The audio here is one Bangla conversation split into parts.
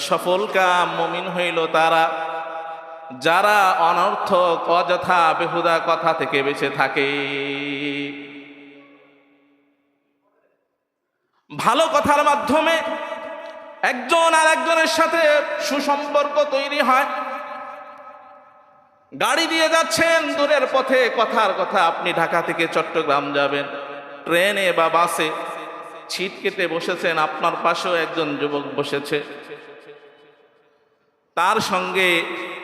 সফল কাম মমিন হইল তারা, যারা অনর্থক, অযথা, বেহুদা কথা থেকে বেঁচে থাকে। ভালো কথার মাধ্যমে একজন আর একজনের সাথে সুসম্পর্ক তৈরি হয়। গাড়ি দিয়ে যাচ্ছেন, দূরের পথে কথার কথা আপনি ঢাকা থেকে চট্টগ্রাম যাবেন। ট্রেনে বা বাসে ছিট কেটে বসেছেন, আপনার পাশেও একজন যুবক বসেছে। তার সঙ্গে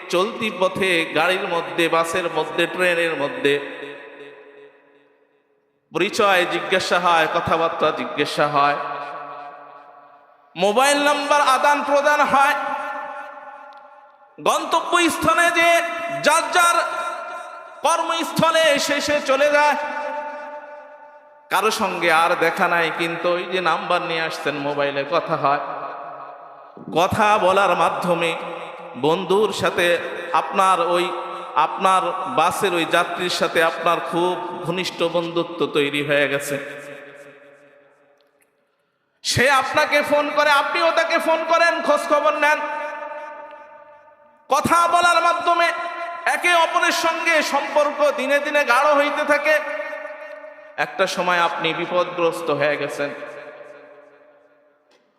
চলতি পথে গাড়ির মধ্যে, বাসের মধ্যে, ট্রেনের মধ্যে পরিচয় জিজ্ঞাসা হয়, কথাবার্তা জিজ্ঞাসা হয়। মোবাইল নাম্বার আদান প্রদান হয়। গন্তব্যস্থলে যে যার যার কর্মস্থলে শেষে চলে যায়। কারও সঙ্গে আর দেখা নাই, কিন্তু ওই যে নাম্বার নিয়ে আসছেন মোবাইলে, কথা হয়। কথা বলার মাধ্যমে বন্ধুর সাথে আপনার ওই, আপনার বাসের ওই যাত্রীর সাথে আপনার খুব ঘনিষ্ঠ বন্ধুত্ব তৈরি হয়ে গেছে। সে আপনাকে ফোন করে, আপনিও তাকে ফোন করেন, খোঁজ খবর নেন। কথা বলার মাধ্যমে একে অপরের সঙ্গে সম্পর্ক দিনে দিনে গাঢ় হইতে থাকে। একটা সময় আপনি বিপদগ্রস্ত হয়ে গেছেন।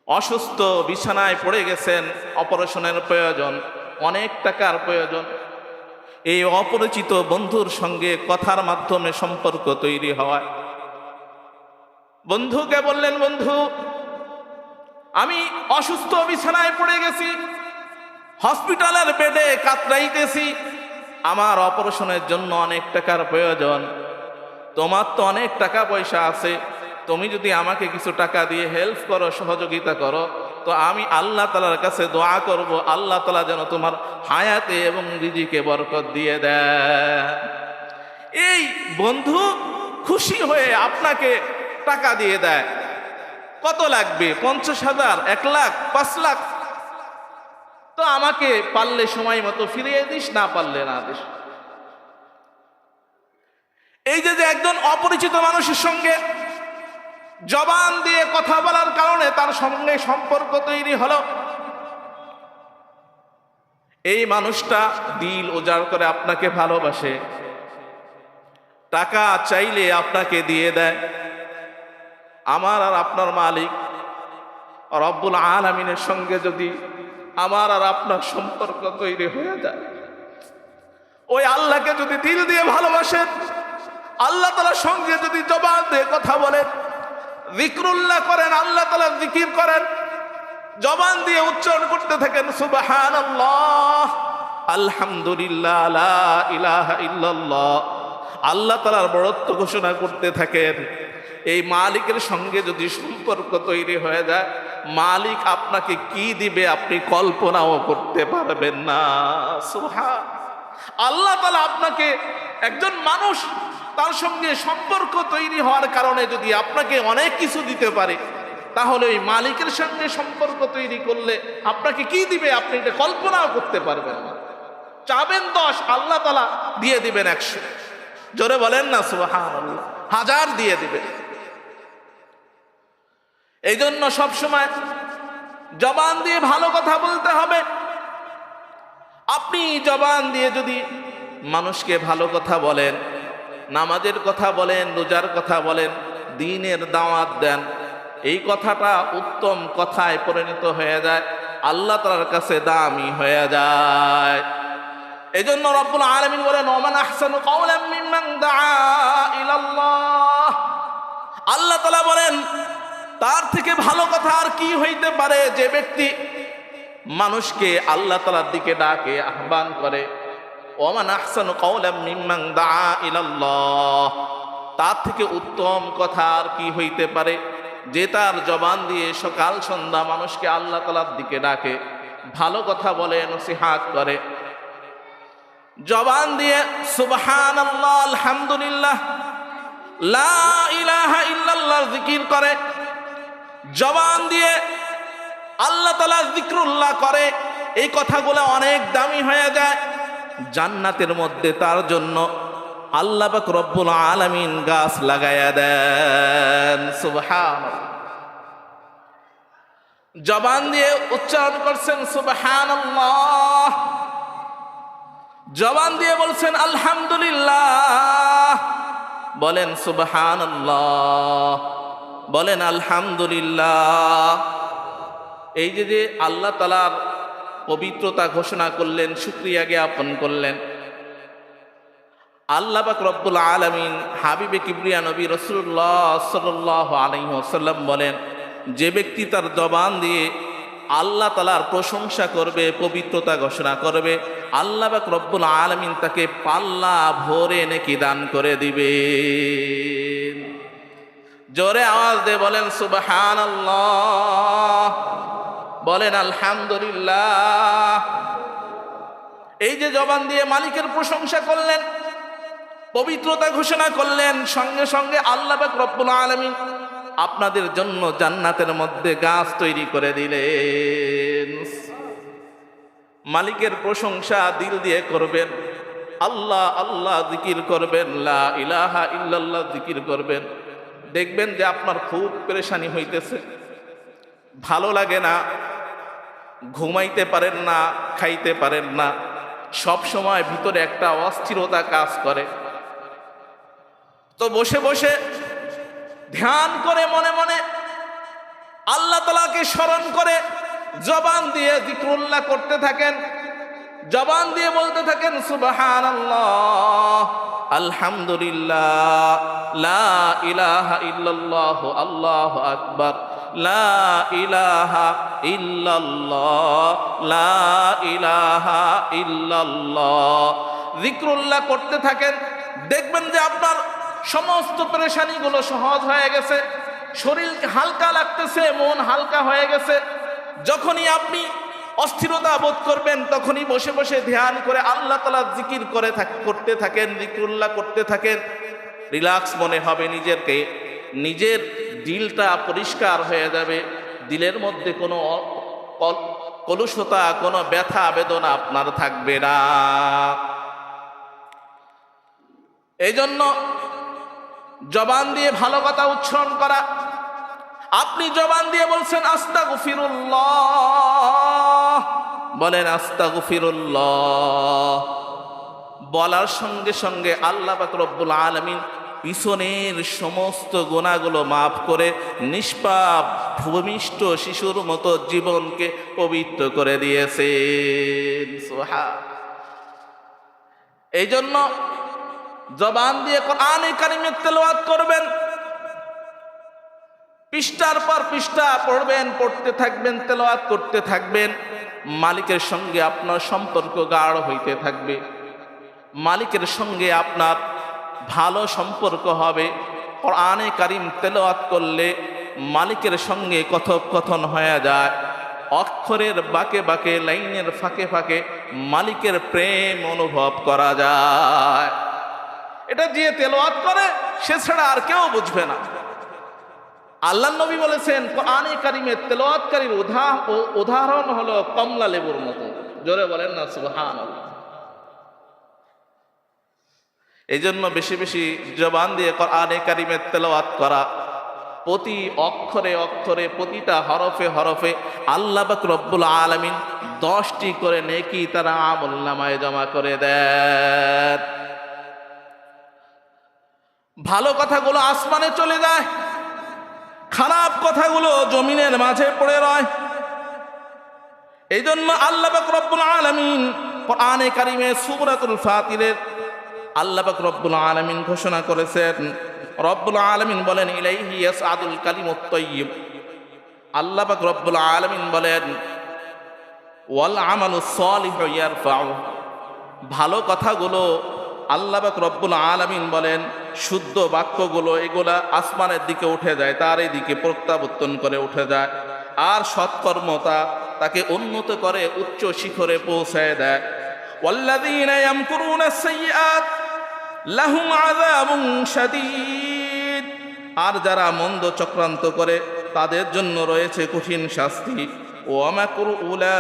অসুস্থ, বিছানায় পড়ে গেছেন, অপারেশনের প্রয়োজন, অনেক টাকার প্রয়োজন। এই অপরিচিত বন্ধুর সঙ্গে কথার মাধ্যমে সম্পর্ক তৈরি হওয়ায় বন্ধুকে বললেন, বন্ধু, আমি অসুস্থ, বিছানায় পড়ে গেছি, হসপিটালের বেডে কাতরাইতেছি। আমার অপারেশনের জন্য অনেক টাকার প্রয়োজন। তোমার তো অনেক টাকা পয়সা আছে। তুমি যদি আমাকে কিছু টাকা দিয়ে হেল্প করো, সহযোগিতা করো, তো আমি আল্লাহ তালার কাছে দোয়া করব। আল্লাহ তালা যেন তোমার হায়াতে এবং রিজিকে বরকত দিয়ে দেয় এই বন্ধু খুশি হয়ে আপনাকে টাকা দিয়ে দেয়। কত লাগবে? পঞ্চাশ হাজার, এক লাখ, পাঁচ লাখ? তো আমাকে পারলে সময় মতো ফিরিয়ে দিস, না পারলে না দিস। এই যে যে একজন অপরিচিত মানুষের সঙ্গে জবান দিয়ে কথা বলার কারণে তার সঙ্গে সম্পর্ক তৈরি হলো, এই মানুষটা দিল উজাড় করে আপনাকে ভালোবাসে, টাকা চাইলে আপনাকে দিয়ে দেয়, আমার আর আপনার মালিক রব্বুল আলমিনের সঙ্গে যদি আমার আর আপনার সম্পর্ক তৈরি হয়ে যায়, ওই আল্লাহকে যদি দিল দিয়ে ভালোবাসেন আল্লাহ তালার সঙ্গে যদি জবান দিয়ে কথা বলেন, জিক্রুল্লাহ করেন, আল্লাহ তালা জিকির করেন, জবান দিয়ে উচ্চারণ করতে থাকেন সুবাহান আলহামদুলিল্লাহ ইলাহা ইল্লাল্লাহ। আল্লাহ তালার বড়ত্ব ঘোষণা করতে থাকেন। এই মালিকের সঙ্গে যদি সম্পর্ক তৈরি হয়ে যায়, মালিক আপনাকে কি দিবে আপনি কল্পনাও করতে পারবেন না সুহা আল্লাহ তালা আপনাকে একজন মানুষ তার সঙ্গে সম্পর্ক তৈরি হওয়ার কারণে যদি আপনাকে অনেক কিছু দিতে পারে, তাহলে ওই মালিকের সঙ্গে সম্পর্ক তৈরি করলে আপনাকে কি দিবে? আপনি এটা কল্পনাও করতে পারবেন না। চাবেন দশ, আল্লাহ তালা দিয়ে দিবেন একশো। জোরে বলেন না সুহান হাজার দিয়ে দিবেন। এই জন্য সবসময় জবান দিয়ে ভালো কথা বলতে হবে। আপনি জবান দিয়ে যদি মানুষকে ভালো কথা বলেন নামাজের কথা বলেন, রোজার কথা বলেন, দিনের দাওয়াত দেন, এই কথাটা উত্তম কথায় পরিণত হয়ে যায়, আল্লাহ তালার কাছে দামি হয়ে যায়। এই জন্য রব্বুল আলমিন বলেন, ওমান আহসানু আল্লাহ তাআলা বলেন, তার থেকে ভালো কথা আর কি হইতে পারে? যে ব্যক্তি মানুষকে আল্লাহ তালার দিকে ডাকে, আহ্বান করে ওমান আহসান কৌলাম মিম্মাং দা ইলাল্লাহ। তার থেকে উত্তম কথা আর কি হইতে পারে? যে তার জবান দিয়ে সকাল সন্ধ্যা মানুষকে আল্লাহ তালার দিকে ডাকে, ভালো কথা বলে, নসিহাত করে। জবান দিয়ে সুবহান আল্লাহ আলহামদুলিল্লাহ, লা ইলাহা ইল্লাল্লাহ জিকির করে। জবান দিয়ে আল্লাহ তালা জিক্রুল্লাহ করে। এই কথাগুলো অনেক দামি হয়ে যায়। জান্নাতের মধ্যে তার জন্য আল্লাহ রব্বুল আলামিন গাছ লাগায়া দেন। জবান দিয়ে উচ্চারণ করছেন সুবহান জবান দিয়ে বলছেন, আলহামদুলিল্লাহ। বলেন সুবহান বলেন, আলহামদুলিল্লাহ। এই যে যে আল্লাহ তালার পবিত্রতা ঘোষণা করলেন, শুক্রিয়া জ্ঞাপন করলেন। আল্লাহ রব্বুল আলমিন হাবিবে কিবরিয়া নবী রসুল্লাহ সাল্লাহ আলহিহাসাল্লাম বলেন, যে ব্যক্তি তার জবান দিয়ে আল্লাহ তালার প্রশংসা করবে, পবিত্রতা ঘোষণা করবে, আল্লাহ পাক রব্বুল আলমিন তাকে পাল্লা ভরে নাকি দান করে দিবে। জোরে আওয়াজ দিয়ে বলেন সুবাহান বলেন, আলহামদুলিল্লাহ। এই যে জবান দিয়ে মালিকের প্রশংসা করলেন, পবিত্রতা ঘোষণা করলেন, সঙ্গে সঙ্গে আল্লাহ রব্বুল আলমিন আপনাদের জন্য জান্নাতের মধ্যে গাছ তৈরি করে দিলেন। মালিকের প্রশংসা দিল দিয়ে করবেন, আল্লাহ আল্লাহ জিকির করবেন, লা ইলাহা ইল্লাল্লাহ জিকির করবেন। দেখবেন যে আপনার খুব পরেশানি হইতেছে। ভালো লাগে না ঘুমাইতে পারেন না, খাইতে পারেন না। সব সময় ভিতরে একটা অস্থিরতা কাজ করে। তো বসে বসে ধ্যান করে মনে মনে আল্লাহ তালাকে স্মরণ করে জবান দিয়ে জিক্রুল্লাহ করতে থাকেন। জবান দিয়ে বলতে থাকেন সুবাহান আলহামদুলিল্লাহ, লা ইলাহা ইল্লাল্লাহ, আল্লাহ আকবার। লা ইলাহা ইল্লাল্লাহ, লা ইলাহা ইল্লাল্লাহ। জিক্রুল্লাহ করতে থাকেন, দেখবেন যে আপনার সমস্ত পেরেশানিগুলো সহজ হয়ে গেছে, শরীর হালকা লাগতেছে, মন হালকা হয়ে গেছে। যখনই আপনি অস্থিরতা বোধ করবেন, তখনই বসে বসে ধ্যান করে আল্লাহ তালা জিকির করে করতে থাকেন জিক্রুল্লাহ করতে থাকেন, রিল্যাক্স মনে হবে নিজেরকে। নিজের দিলটা পরিষ্কার হয়ে যাবে, দিলের মধ্যে কোনো কলুষতা, কোনো ব্যথা, বেদনা আপনার থাকবে না। এই জন্য জবান দিয়ে ভালো কথা উচ্চারণ করা। আপনি জবান দিয়ে বলছেন আস্তা গুফিরুল্লাহ বলেন আস্তা গুফিরুল্লাহ বলার সঙ্গে সঙ্গে আল্লাহ রব্বুল আলমিন পিছনের সমস্ত গোনাগুলো মাফ করে নিষ্পাপ, ভূমিষ্ঠ শিশুর মতো জীবনকে পবিত্র করে দিয়েছে এই জন্য জবান দিয়ে কোরআনে কারিমের তেলাওয়াত করবেন। পৃষ্ঠার পর পৃষ্ঠা পড়বেন, পড়তে থাকবেন, তেলাওয়াত করতে থাকবেন। মালিকের সঙ্গে আপনার সম্পর্ক গাঢ় হইতে থাকবে। মালিকের সঙ্গে আপনার ভালো সম্পর্ক হবে। কোরআনে কারিম তেলাওয়াত করলে মালিকের সঙ্গে কথোপকথন হয়ে যায়। অক্ষরের বাকে বাকে, লাইনের ফাঁকে ফাঁকে মালিকের প্রেম অনুভব করা যায়। এটা যে তেলোয়াত করে, সে ছাড়া আর কেউ বুঝবে না। আল্লাহ নবী বলেছেন, কোরআনে কারিমের তেলোয়াতকারীর উদাহরণ হলো কমলা লেবুর মতো। জোরে বলেন না সুবহান এই জন্য বেশি বেশি জবান দিয়ে কোরআনে কারিমের তেলাওয়াত করা, প্রতি অক্ষরে অক্ষরে, প্রতিটা হরফে হরফে আল্লাহ রব্বুল আলমিন দশটি করে নেকি তারা আমল নামায় জমা করে দেয় ভালো কথাগুলো আসমানে চলে যায়, খারাপ কথাগুলো জমিনের মাঝে পড়ে রয়। এই জন্য আল্লাহ রব্বুল আলমিন কোরআনে কারিমে সুবরাতুল ফাতিরের আল্লাহ রব্বুল আলমিন ঘোষণা করেছেন রব্বুল আলমিন বলেন ইলাইহি আদুল কালিমুত তৈয়ব আল্লাহ রব্বুল আলমিন বলেন ওয়াল আমালু সলিহ ইয়ারফাউ ভালো কথাগুলো আল্লাহবাক রব্বুল আলমিন বলেন শুদ্ধ বাক্যগুলো এগুলা আসমানের দিকে উঠে যায় তার এই দিকে প্রত্যাবর্তন করে উঠে যায় আর সৎকর্মতা তাকে উন্নত করে উচ্চ শিখরে পৌঁছায় দেয় والذين يمكرون السيئات লাহুম আযাবুন আর যারা মন্দ চক্রান্ত করে, তাদের জন্য রয়েছে কঠিন শাস্তি। ও উলা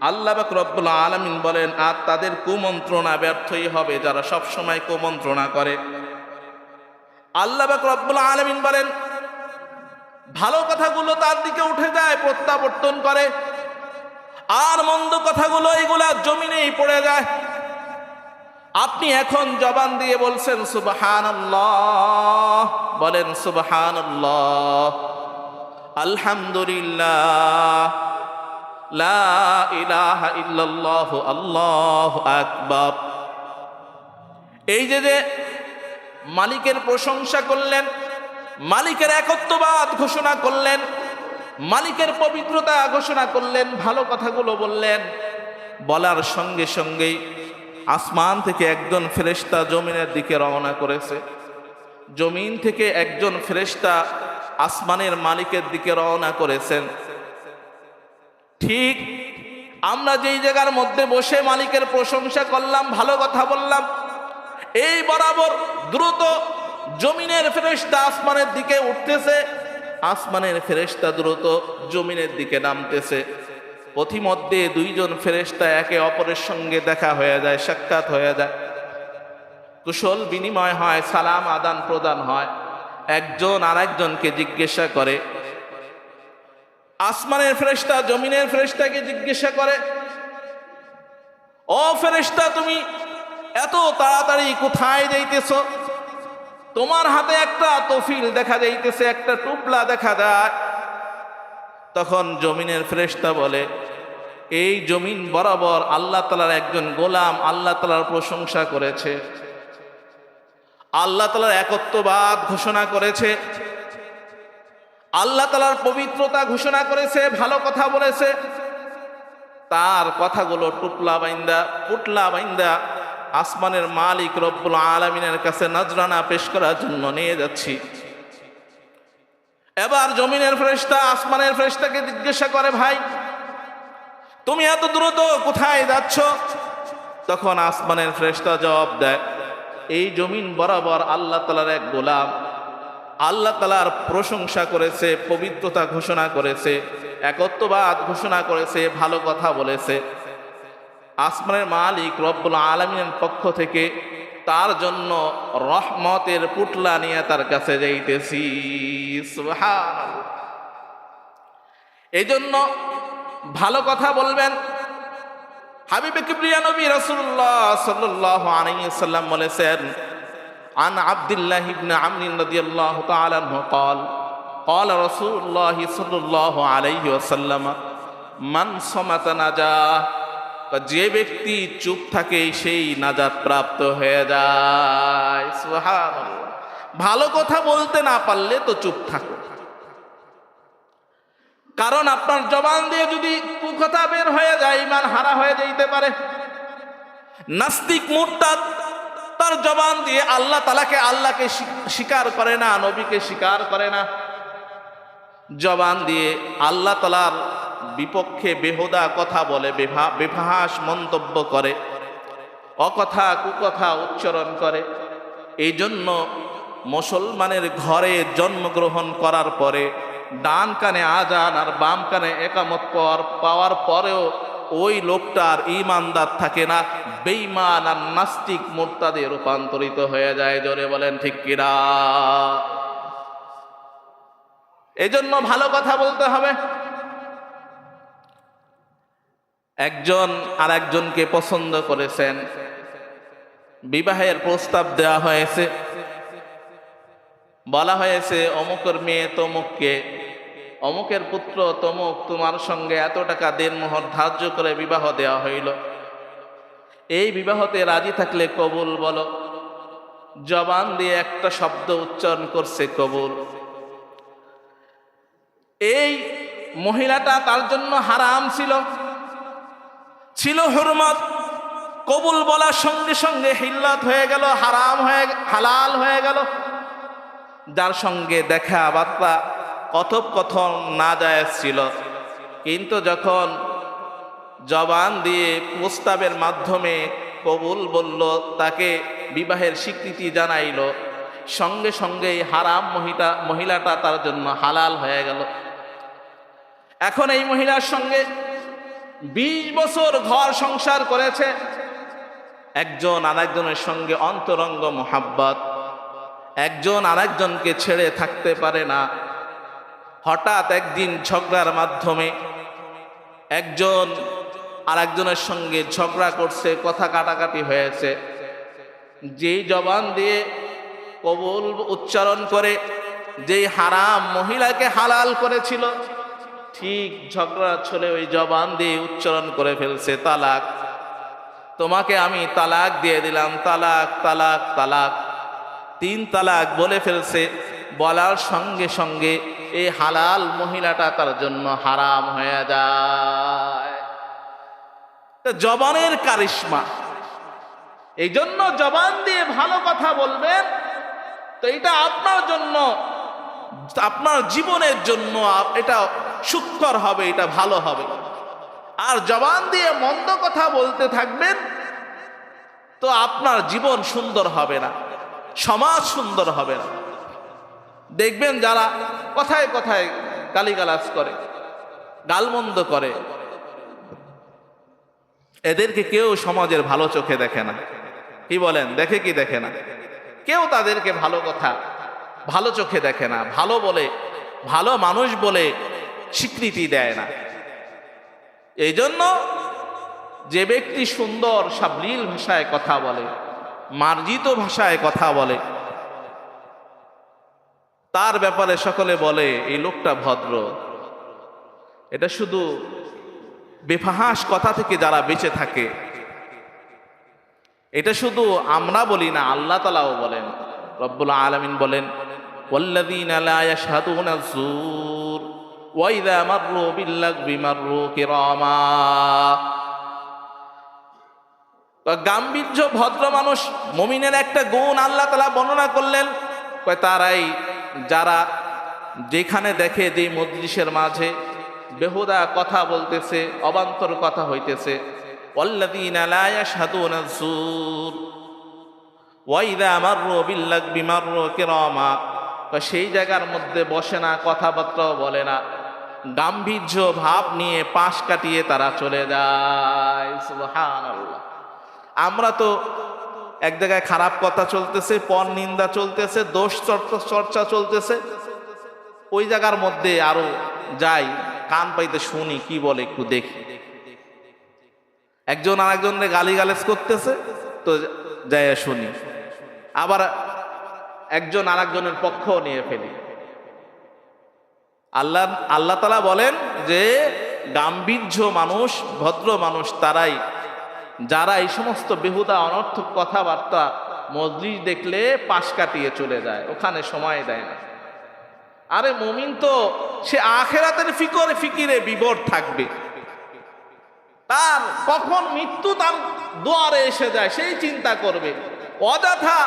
আল্লাহ রব্বুল আলামিন বলেন, আর তাদের কুমন্ত্রণা ব্যর্থই হবে যারা সব সময় কুমন্ত্রণা করে। আল্লাহ রব্বুল আলামিন বলেন, ভালো কথাগুলো তার দিকে উঠে যায়, প্রত্যাবর্তন করে। আর মন্দ কথাগুলো, এগুলা জমিনেই পড়ে যায়। আপনি এখন জবান দিয়ে বলছেন সুবহান বলেন সুবহান আলহামদুলিল্লাহ। আল্লাহু এই যে যে মালিকের প্রশংসা করলেন, মালিকের একত্ববাদ ঘোষণা করলেন মালিকের পবিত্রতা ঘোষণা করলেন, ভালো কথাগুলো বললেন। বলার সঙ্গে সঙ্গেই আসমান থেকে একজন ফেরেশতা জমিনের দিকে রওনা করেছে। জমিন থেকে একজন ফেরেশতা আসমানের মালিকের দিকে রওনা করেছেন। ঠিক আমরা যেই জায়গার মধ্যে বসে মালিকের প্রশংসা করলাম, ভালো কথা বললাম, এই বরাবর দ্রুত জমিনের ফেরেশতা আসমানের দিকে উঠতেছে। আসমানের ফেরেশতা দ্রুত জমিনের দিকে নামতেছে। পথিমধ্যে দুইজন ফেরেশতা একে অপরের সঙ্গে দেখা হয়ে যায়, সাক্ষাৎ হয়ে যায়। কুশল বিনিময় হয়, সালাম আদান প্রদান হয়। একজন আর একজনকে জিজ্ঞাসা করে, আসমানের ফেরেশতা, জমিনের ফেরেশতাকে জিজ্ঞাসা করে, ও ফেরেশতা, তুমি এত তাড়াতাড়ি কোথায় যাইতেছ? তোমার হাতে একটা তফিল দেখা যাইতেছে, একটা টুপলা দেখা যায়। তখন জমিনের ফেরেশতা বলে, এই জমিন বরাবর আল্লাহ তালার একজন গোলাম, আল্লাহ তালার প্রশংসা করেছে। আল্লাহ তালার একত্ববাদ ঘোষণা করেছে। আল্লাহ তালার পবিত্রতা ঘোষণা করেছে, ভালো কথা বলেছে। তার কথাগুলো টুপলা বাইন্দা, পুটলা বাইন্দা আসমানের মালিক রব্বুল আলমিনের কাছে নজরানা পেশ করার জন্য নিয়ে যাচ্ছি। এবার জমিনের ফ্রেশটা আসমানের ফ্রেশটাকে জিজ্ঞাসা করে, ভাই, তুমি এত দ্রুত কোথায় যাচ্ছ? তখন আসমানের ফ্রেশটা জবাব দেয়, এই জমিন বরাবর আল্লাহ তালার এক গোলাম। আল্লাহ তালার প্রশংসা করেছে, পবিত্রতা ঘোষণা করেছে, একত্ববাদ ঘোষণা করেছে, ভালো কথা বলেছে। আসমানের মালিক রব্বুল আলমিনের পক্ষ থেকে তার জন্য রহমতের পুটলা নিয়ে তার কাছে যাইতেছি এই জন্য ভালো কথা বলবেন হাবিবে কিবরিয়া নবী রাসূলুল্লাহ সাল্লাল্লাহু আলাইহি সাল্লাম বলেছেন عن عبد الله بن عمرو رضي الله تعالى عنه قال قال رسول الله صلى الله عليه وسلم من صمت نجا যে ব্যক্তি চুপ থাকে সেই নাজাত প্রাপ্ত হয়ে যায়। ভালো কথা বলতে না পারলে তো চুপ থাকো। কারণ আপনার জবান দিয়ে যদি কুকথা বের হয়ে যায়, ইমান হারা হয়ে যাইতে পারে। নাস্তিক মুরতাদ তার জবান দিয়ে আল্লাহ তালাকে আল্লাহকে স্বীকার করে না, নবীকে স্বীকার করে না। জবান দিয়ে আল্লাহ তালার বিপক্ষে বেহুদা কথা বলে বেফাহাস মন্তব্য করে, অকথা কুকথা উচ্চারণ করে। এই জন্য মুসলমানের ঘরে জন্মগ্রহণ করার পরে ডান কানে আজান আর বাম কানে একামত পাওয়ার পরেও ওই লোকটার ইমানদার থাকে না বেইমান আর নাস্তিক মোর্তাদে রূপান্তরিত হয়ে যায়, জোরে বলেন ঠিক কিনা? এজন্য ভালো কথা বলতে হবে। একজন আর একজনকে পছন্দ করেছেন। বিবাহের প্রস্তাব দেওয়া হয়েছে। বলা হয়েছে, অমুকের মেয়ে তমুককে, অমুকের পুত্র তমুক তোমার সঙ্গে এত টাকা দেড় মোহর ধার্য করে বিবাহ দেওয়া হইল। এই বিবাহতে রাজি থাকলে কবুল বলো। জবান দিয়ে একটা শব্দ উচ্চারণ করছে কবুল। এই মহিলাটা তার জন্য হারাম ছিল। ছিল হরমত। কবুল বলার সঙ্গে সঙ্গে হিল্লত হয়ে গেল, হারাম হয়ে হালাল হয়ে গেল। যার সঙ্গে দেখা বার্তা কথোপকথন না যায় ছিল। কিন্তু যখন জবান দিয়ে প্রস্তাবের মাধ্যমে কবুল বলল, তাকে বিবাহের স্বীকৃতি জানাইল, সঙ্গে সঙ্গেই হারাম মহিলা মহিলাটা তার জন্য হালাল হয়ে গেল। এখন এই মহিলার সঙ্গে বিশ বছর ঘর সংসার করেছে। একজন আরেকজনের সঙ্গে অন্তরঙ্গ মোহাব্বত। একজন আরেকজনকে ছেড়ে থাকতে পারে না। হঠাৎ একদিন ঝগড়ার মাধ্যমে একজন আরেকজনের সঙ্গে ঝগড়া করছে, কথা কাটাকাটি হয়েছে। যেই জবান দিয়ে কবুল উচ্চারণ করে, যেই হারাম মহিলাকে হালাল করেছিল ঠিক ঝগড়া ছলে ওই জবান দিয়ে উচ্চারণ করে ফেলছে, তালাক। তোমাকে আমি তালাক দিয়ে দিলাম, তালাক তালাক তালাক। তিন তালাক বলে ফেলছে, বলার সঙ্গে সঙ্গে এই হালাল মহিলাটা তার জন্য হারাম হয়ে যায়। জবানের কারিশ্মা। এই জন্য জবান দিয়ে ভালো কথা বলবেন, তো এটা আপনার জন্য, আপনার জীবনের জন্য এটা সুখকর হবে, এটা ভালো হবে। আর জবান দিয়ে মন্দ কথা বলতে থাকবেন, তো আপনার জীবন সুন্দর হবে না, সমাজ সুন্দর হবে না। দেখবেন যারা কথায় কথায় গালিগালাজ করে, গালমন্দ করে, এদেরকে কেউ সমাজের ভালো চোখে দেখে না। কি বলেন? দেখে কি দেখে না? কেউ তাদেরকে ভালো কথা, ভালো চোখে দেখে না। ভালো বলে, ভালো মানুষ বলে স্বীকৃতি দেয় না এই জন্য যে ব্যক্তি সুন্দর সাবলীল ভাষায় কথা বলে মার্জিত ভাষায় কথা বলে তার ব্যাপারে সকলে বলে এই লোকটা ভদ্র এটা শুধু বেফাহাস কথা থেকে যারা বেঁচে থাকে এটা শুধু আমরা বলি না আল্লাহ তালাও বলেন রব্বুল আলমিন বলেন والذين لا يشهدون الزور ওয়াইদা মাররু বিল্লাগবি মাররু কিরামা। গাম্ভীর্য, ভদ্র মানুষ, মমিনের একটা গুণ আল্লাহ তালা বর্ণনা করলেন। তারাই যারা যেখানে দেখে যে মজলিসের মাঝে বেহুদা কথা বলতেছে, অবান্তর কথা হইতেছে। সেই জায়গার মধ্যে বসে না, কথাবার্তাও বলে না। গাম্ভীর্য ভাব নিয়ে পাশ কাটিয়ে তারা চলে যায়। আমরা তো এক জায়গায় খারাপ কথা চলতেছে, পর নিন্দা চলতেছে, দোষ চর্চা চর্চা চলতেছে। ওই জায়গার মধ্যে আরও যাই, কান পাইতে শুনি, কি বলে একটু দেখি। একজন আরেকজনের গালি গালেজ করতেছে, তো যাই শুনি। আবার একজন আরেকজনের পক্ষ নিয়ে ফেলি। আল্লাহ আল্লাহ তালা বলেন যে গাম্ভীর্য মানুষ, ভদ্র মানুষ তারাই। যারা এই সমস্ত বেহুদা, অনর্থক কথাবার্তা মজলিস দেখলে পাশ কাটিয়ে চলে যায়, ওখানে সময় দেয় না। আরে মমিন তো, সে আখেরাতের ফিকরে, ফিকিরে বিবর থাকবে। তার কখন মৃত্যু তার দুয়ারে এসে যায়, সেই চিন্তা করবে। অযথা,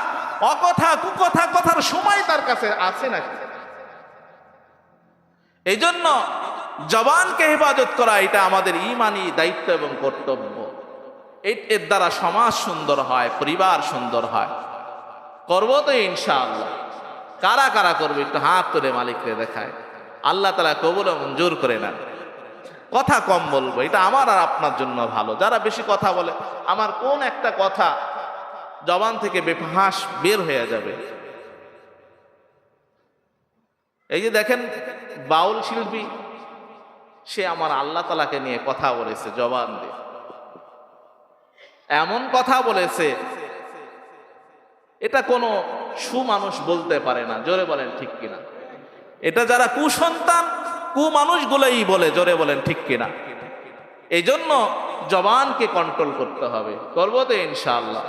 অকথা, কুকথা কথার সময় তার কাছে আছে নাকি এই জন্য জবানকে হেফাজত করা এটা আমাদের ইমানি দায়িত্ব এবং কর্তব্য। এর দ্বারা সমাজ সুন্দর হয়, পরিবার সুন্দর হয়। করব তো ইনশাআল্লাহ। কারা কারা করবে একটু হাত তুলে মালিককে দেখায়। আল্লাহ তালা কবুল মঞ্জুর করে না কথা কম বলব, এটা আমার আর আপনার জন্য ভালো। যারা বেশি কথা বলে, আমার কোন একটা কথা জবান থেকে বেফাঁস বের হয়ে যাবে। এই যে দেখেন বাউল শিল্পী, সে আমার আল্লাহ তালাকে নিয়ে কথা বলেছে, জবান দিয়ে। এমন কথা বলেছে, এটা কোনো সুমানুষ বলতে পারে না, জোরে বলেন ঠিক কিনা? এটা যারা কুসন্তান, কুমানুষগুলোই বলে, জোরে বলেন ঠিক কিনা? এই জন্য জবানকে কন্ট্রোল করতে হবে, করব তো ইনশাআল্লাহ।